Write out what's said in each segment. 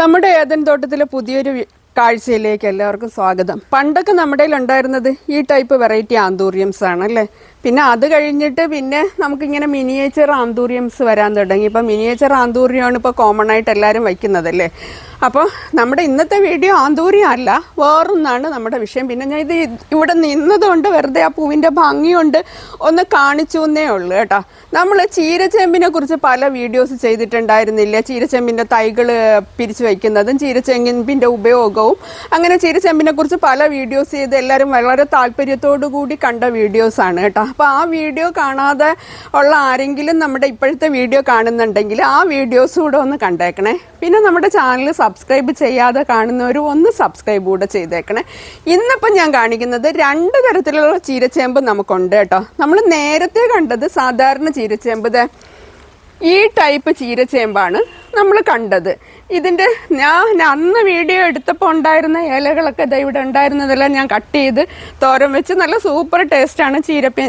നമ്മുടെ ഏതൻ തോട്ടത്തിലെ പുതിയൊരു കാഴ്ചയിലേക്ക് എല്ലാവർക്കും സ്വാഗതം. പണ്ടൊക്കെ നമ്മുടെ ഉണ്ടായിരുന്നത് ഈ ടൈപ്പ് വെറൈറ്റി ആന്തൂറിയംസ് ആണ് അല്ലേ? പിന്നെ അത് കഴിഞ്ഞിട്ട് പിന്നെ നമുക്കിങ്ങനെ മിനിയേച്ചർ ആന്തൂറിയംസ് വരാൻ തുടങ്ങി. ഇപ്പം മിനിയേച്ചർ ആന്തൂറിയമാണ് ഇപ്പോൾ കോമൺ ആയിട്ട് എല്ലാവരും വയ്ക്കുന്നതല്ലേ അപ്പോൾ നമ്മുടെ ഇന്നത്തെ വീഡിയോ ആന്തൂറിയം അല്ല വേറൊന്നാണ് നമ്മുടെ വിഷയം. പിന്നെ ഞാൻ ഇത് ഇവിടെ നിന്നതുകൊണ്ട് വെറുതെ ആ പൂവിന്റെ ഭംഗിയുണ്ട് ഒന്ന് കാണിച്ചു എന്നേ ഉള്ളൂ കേട്ടോ. നമ്മൾ ചീരച്ചേമ്പിനെ കുറിച്ച് പല വീഡിയോസ് ചെയ്തിട്ടുണ്ടായിരുന്നില്ല. ചീരച്ചേമ്പിന്റെ തൈകൾ പിരിച്ചു വയ്ക്കുന്നതും ചീരച്ചേമ്പിന്റെ ഉപയോഗവും അങ്ങനെ ചീരച്ചേമ്പിനെ കുറിച്ച് പല വീഡിയോസ് ചെയ്ത് എല്ലാവരും വളരെ താല്പര്യത്തോടു കൂടി കണ്ട വീഡിയോസാണ് കേട്ടോ. അപ്പോൾ ആ വീഡിയോ കാണാതെ ഉള്ള ആരെങ്കിലും നമ്മുടെ ഇപ്പോഴത്തെ വീഡിയോ കാണുന്നുണ്ടെങ്കിൽ ആ വീഡിയോസ് കൂടെ ഒന്ന് കണ്ടേക്കണേ. പിന്നെ നമ്മുടെ ചാനൽ സബ്സ്ക്രൈബ് ചെയ്യാതെ കാണുന്നവരും ഒന്ന് സബ്സ്ക്രൈബ് കൂടെ ചെയ്തേക്കണേ. ഇന്നിപ്പം ഞാൻ കാണിക്കുന്നത് രണ്ട് തരത്തിലുള്ള ചീരച്ചേമ്പ് നമുക്കുണ്ട് കേട്ടോ. നമ്മൾ നേരത്തെ കണ്ടത് സാധാരണ ചീരച്ചേമ്പ് ഈ ടൈപ്പ് ചീരച്ചേമ്പാണ്. നമ്മൾ കണ്ടത്. ഇതിന്റെ ഞാൻ അന്ന് വീഡിയോ എടുത്തപ്പോൾ ഉണ്ടായിരുന്ന ഇലകളൊക്കെ ഇതാ ഇവിടെ ഉണ്ടായിരുന്നതെല്ലാം ഞാൻ കട്ട് ചെയ്ത് തോരൻ വെച്ച് നല്ല സൂപ്പർ ടേസ്റ്റാണ് ചീരപ്പേ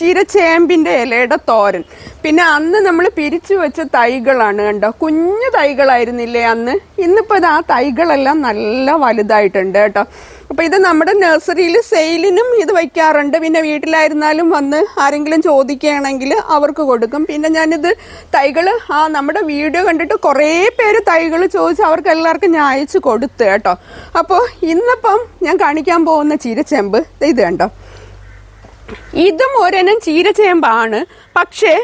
ചീരച്ചേമ്പിന്റെ ഇലയുടെ തോരൻ. പിന്നെ അന്ന് നമ്മൾ പിരിച്ചു വെച്ച തൈകളാണ് കണ്ടോ? കുഞ്ഞു തൈകളായിരുന്നില്ലേ അന്ന്? ഇന്നിപ്പോൾ ആ തൈകളെല്ലാം നല്ല വലുതായിട്ടുണ്ട് കേട്ടോ. അപ്പോൾ ഇത് നമ്മുടെ നഴ്സറിയിൽ സെയിലിനും ഇത് വയ്ക്കാറുണ്ട്. പിന്നെ വീട്ടിലായിരുന്നാലും വന്ന് ആരെങ്കിലും ചോദിക്കുകയാണെങ്കിൽ അവർക്ക് കൊടുക്കും. പിന്നെ ഞാനിത് തൈകൾ ആ നമ്മുടെ വീഡിയോ കണ്ടിട്ട് കുറേ പേര് തൈകൾ ചോദിച്ച് അവർക്ക് എല്ലാവർക്കും ഞാൻ അയച്ചു കൊടുത്തു കേട്ടോ. അപ്പോൾ ഇന്നിപ്പം ഞാൻ കാണിക്കാൻ പോകുന്ന ചീരച്ചെമ്പ് ഇത് കണ്ടോ? ഇതും ഒരെനം ചീരച്ചേമ്പാണ് പക്ഷേ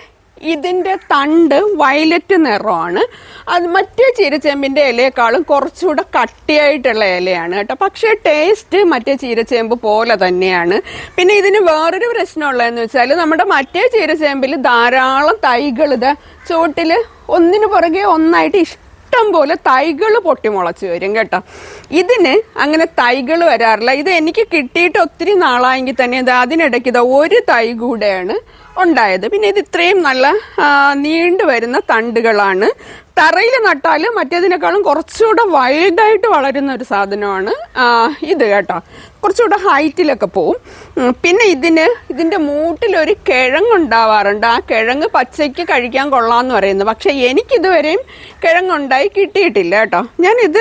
ഇതിന്റെ തണ്ട് വയലറ്റ് നിറമാണ്. അത് മറ്റേ ചീരച്ചേമ്പിന്റെ ഇലയെക്കാളും കുറച്ചുകൂടെ കട്ടിയായിട്ടുള്ള ഇലയാണ് കേട്ടോ. പക്ഷേ ടേസ്റ്റ് മറ്റേ ചീരച്ചേമ്പ് പോലെ തന്നെയാണ്. പിന്നെ ഇതിന് വേറൊരു പ്രശ്നമുള്ളതെന്ന് വെച്ചാൽ നമ്മുടെ മറ്റേ ചീരച്ചേമ്പിൽ ധാരാളം തൈകൾ ഇത് ചുവട്ടിൽ ഒന്നിനു പുറകെ ഒന്നായിട്ട് ഇഷ്ടം ഇഷ്ടം പോലെ തൈകൾ പൊട്ടിമുളച്ച് വരും കേട്ടോ. ഇതിന് അങ്ങനെ തൈകൾ വരാറില്ല. ഇത് എനിക്ക് കിട്ടിയിട്ട് ഒത്തിരി നാളായെങ്കിൽ തന്നെ ഇത് അതിനിടയ്ക്ക് ഇത് ഒരു തൈ കൂടെയാണ് ഉണ്ടായത്. പിന്നെ ഇത് ഇത്രയും നല്ല നീണ്ടു വരുന്ന തണ്ടുകളാണ്. തറയിൽ നട്ടാൽ മറ്റേതിനേക്കാളും കുറച്ചുകൂടെ വൈൽഡായിട്ട് വളരുന്ന ഒരു സാധനമാണ് ഇത് കേട്ടോ. കുറച്ചുകൂടെ ഹൈറ്റിലൊക്കെ പോവും. പിന്നെ ഇതിന് ഇതിന്റെ മൂട്ടിലൊരു കിഴങ്ങുണ്ടാവാറുണ്ട്. ആ കിഴങ്ങ് പച്ചയ്ക്ക് കഴിക്കാൻ കൊള്ളാമെന്ന് പറയുന്നു. പക്ഷേ എനിക്കിതുവരെയും കിഴങ്ങുണ്ടായി കിട്ടിയിട്ടില്ല കേട്ടോ. ഞാൻ ഇത്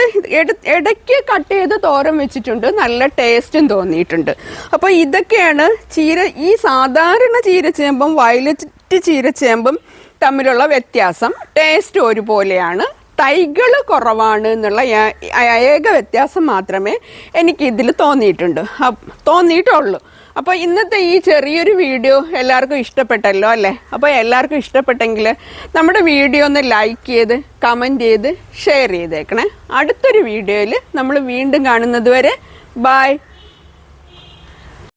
ഇടയ്ക്ക് കട്ട് ചെയ്ത് തോരൻ വെച്ചിട്ടുണ്ട്. നല്ല ടേസ്റ്റും തോന്നിയിട്ടുണ്ട്. അപ്പോൾ ഇതൊക്കെയാണ് ചീര ഈ സാധാരണ ചീരച്ചേമ്പും വയലറ്റ് ചീരച്ചേമ്പും തമ്മിലുള്ള വ്യത്യാസം ടേസ്റ്റ് ഒരുപോലെയാണ്. തൈകൾ കുറവാണ് എന്നുള്ള ഏക വ്യത്യാസം മാത്രമേ എനിക്ക് ഇതിൽ തോന്നിയിട്ടുണ്ട് തോന്നിയിട്ടുള്ളൂ. അപ്പോൾ ഇന്നത്തെ ഈ ചെറിയൊരു വീഡിയോ എല്ലാവർക്കും ഇഷ്ടപ്പെട്ടല്ലോ അല്ലേ? അപ്പോൾ എല്ലാവർക്കും ഇഷ്ടപ്പെട്ടെങ്കിൽ നമ്മുടെ വീഡിയോ ഒന്ന് ലൈക്ക് ചെയ്ത് കമന്റ് ചെയ്ത് ഷെയർ ചെയ്തേക്കണേ. അടുത്തൊരു വീഡിയോയിൽ നമ്മൾ വീണ്ടും കാണുന്നത് വരെ. ബായ്